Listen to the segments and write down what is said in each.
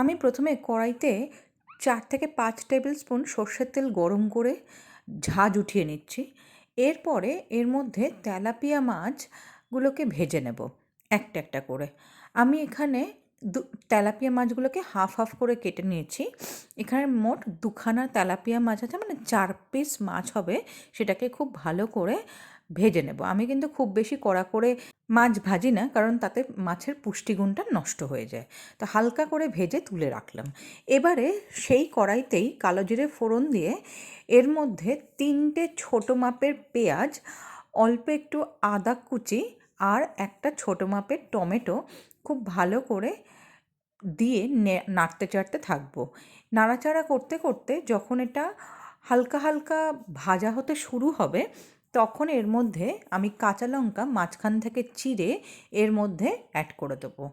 আমি প্রথমে কড়াইতে চার থেকে পাঁচ টেবিল স্পুন সর্ষের তেল গরম করে ঝাঁজ উঠিয়ে নিচ্ছি। এরপরে এর মধ্যে তেলাপিয়া মাছগুলোকে ভেজে নেব একটা একটা করে। আমি এখানে দু, তেলাপিয়া মাছগুলোকে হাফ হাফ করে কেটে নিয়েছি। এখানে মোট দুখানা তেলাপিয়া মাছ আছে মানে চার পিস মাছ হবে, সেটাকে খুব ভালো করে ভেজে নেব। আমি কিন্তু খুব বেশি কড়া করে মাছ ভাজি না, কারণ তাতে মাছের পুষ্টিগুণটা নষ্ট হয়ে যায়। তো হালকা করে ভেজে তুলে রাখলাম। এবারে সেই কড়াইতেই কালো জিরে ফোড়ন দিয়ে এর মধ্যে তিনটে ছোটো মাপের পেঁয়াজ, অল্প একটু আদা কুচি আর একটা ছোটো মাপের টমেটো খুব ভালো করে দিয়ে নাড়তে চাড়তে থাকব। নাড়াচাড়া করতে করতে যখন এটা হালকা হালকা ভাজা হতে শুরু হবে তখন এর মধ্যে আমি কাঁচা লঙ্কা মাঝখান থেকে চিড়ে এর মধ্যে অ্যাড করে দেবো।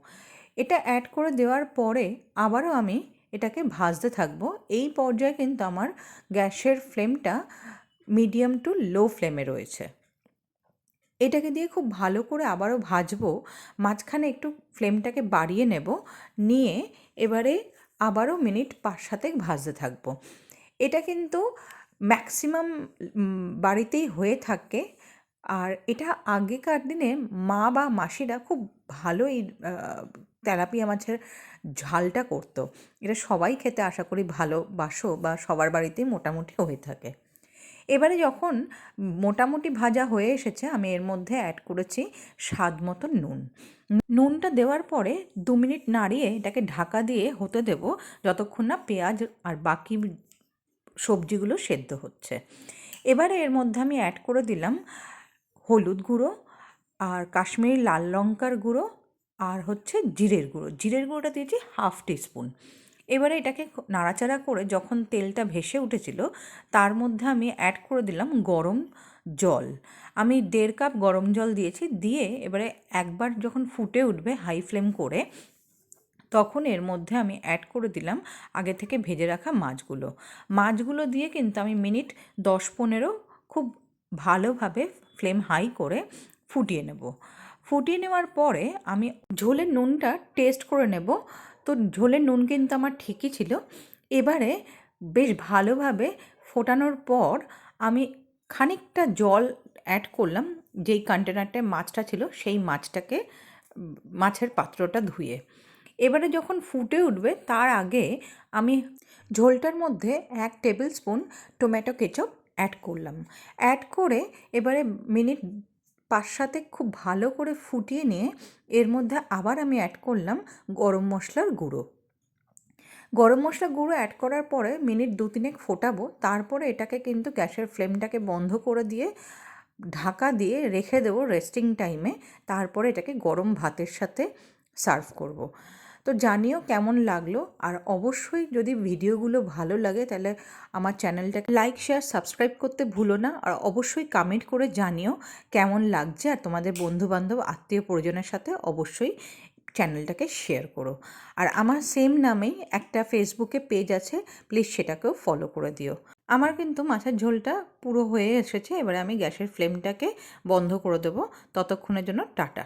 এটা অ্যাড করে দেওয়ার পরে আবারও আমি এটাকে ভাজতে থাকব। এই পর্যায়ে কিন্তু আমার গ্যাসের ফ্লেমটা মিডিয়াম টু লো ফ্লেমে রয়েছে। এটাকে দিয়ে খুব ভালো করে আবারও ভাজবো। মাঝখানে একটু ফ্লেমটাকে বাড়িয়ে নেব। নিয়ে এবারে আবারও মিনিট পাঁচ সাথে ভাজতে থাকব। এটা কিন্তু ম্যাক্সিমাম বাড়িতেই হয়ে থাকে। আর এটা আগেকার দিনে মা বা মাসিরা খুব ভালো এই তেলাপিয়া মাছের ঝালটা করতো। এটা সবাই খেতে আশা করি ভালোবাসো বা সবার বাড়িতেই মোটামুটি হয়ে থাকে। এবারে যখন মোটামুটি ভাজা হয়ে এসেছে, আমি এর মধ্যে অ্যাড করেছি স্বাদ মতো নুন। নুনটা দেওয়ার পরে দু মিনিট নাড়িয়ে এটাকে ঢাকা দিয়ে হতে দেব যতক্ষণ না পেঁয়াজ আর বাকি সবজিগুলো সেদ্ধ হচ্ছে। এবারে এর মধ্যে আমি অ্যাড করে দিলাম হলুদ গুঁড়ো, আর কাশ্মীরি লাল লঙ্কার গুঁড়ো, আর হচ্ছে জিরের গুঁড়ো। জিরের গুঁড়োটা দিয়েছি হাফ টিস্পুন এবারে এটাকে নাড়াচাড়া করে যখন তেলটা ভেসে উঠেছিল, তার মধ্যে আমি অ্যাড করে দিলাম গরম জল। আমি দেড় কাপ গরম জল দিয়েছি, দিয়ে এবারে একবার যখন ফুটে উঠবে হাই ফ্লেম করে তখন এর মধ্যে আমি অ্যাড করে দিলাম আগে থেকে ভেজে রাখা মাছগুলো। মাছগুলো দিয়ে কিন্তু আমি মিনিট দশ পনেরো খুব ভালোভাবে ফ্লেম হাই করে ফুটিয়ে নেব। ফুটিয়ে নেওয়ার পরে আমি ঝোলের নুনটা টেস্ট করে নেব। তো ঝোলের নুন কিন্তু আমার ঠিকই ছিল। এবারে বেশ ভালোভাবে ফোটানোর পর আমি খানিকটা জল অ্যাড করলাম যেই কন্টেনারটায় মাছটা ছিল সেই মাছটাকে, মাছের পাত্রটা ধুয়ে। এবারে যখন ফুটে উঠবে, তার আগে আমি ঝোলটার মধ্যে এক table spoon tomato ketchup add করলাম অ্যাড করে এবারে মিনিট পাঁচ সাথে খুব ভালো করে ফুটিয়ে নিয়ে এর মধ্যে আবার আমি অ্যাড করলাম গরম মশলার গুঁড়ো গরম মশলা গুঁড়ো অ্যাড করার পরে মিনিট দু তিনেক ফোটাবো, তারপরে এটাকে কিন্তু গ্যাসের ফ্লেমটাকে বন্ধ করে দিয়ে ঢাকা দিয়ে রেখে দেবো রেস্টিং টাইমে তারপরে এটাকে গরম ভাতের সাথে সার্ভ করব। তো জানিও কেমন লাগল। আর অবশ্যই যদি ভিডিওগুলো ভালো লাগে তাহলে আমার চ্যানেলটাকে লাইক শেয়ার সাবস্ক্রাইব করতে ভুলো না। আর অবশ্যই কমেন্ট করে জানিও কেমন লাগছে। আর তোমাদের বন্ধুবান্ধব, আত্মীয় পরিজনের সাথে অবশ্যই চ্যানেলটাকে শেয়ার করো। আর আমার সেম নামেই একটা ফেসবুকে পেজ আছে প্লিজ সেটাকেও ফলো করে দিও। আমার কিন্তু মাছের ঝোলটা পুরো হয়ে এসেছে, এবারে আমি গ্যাসের ফ্লেমটাকে বন্ধ করে দেবো। ততক্ষণের জন্য টাটা।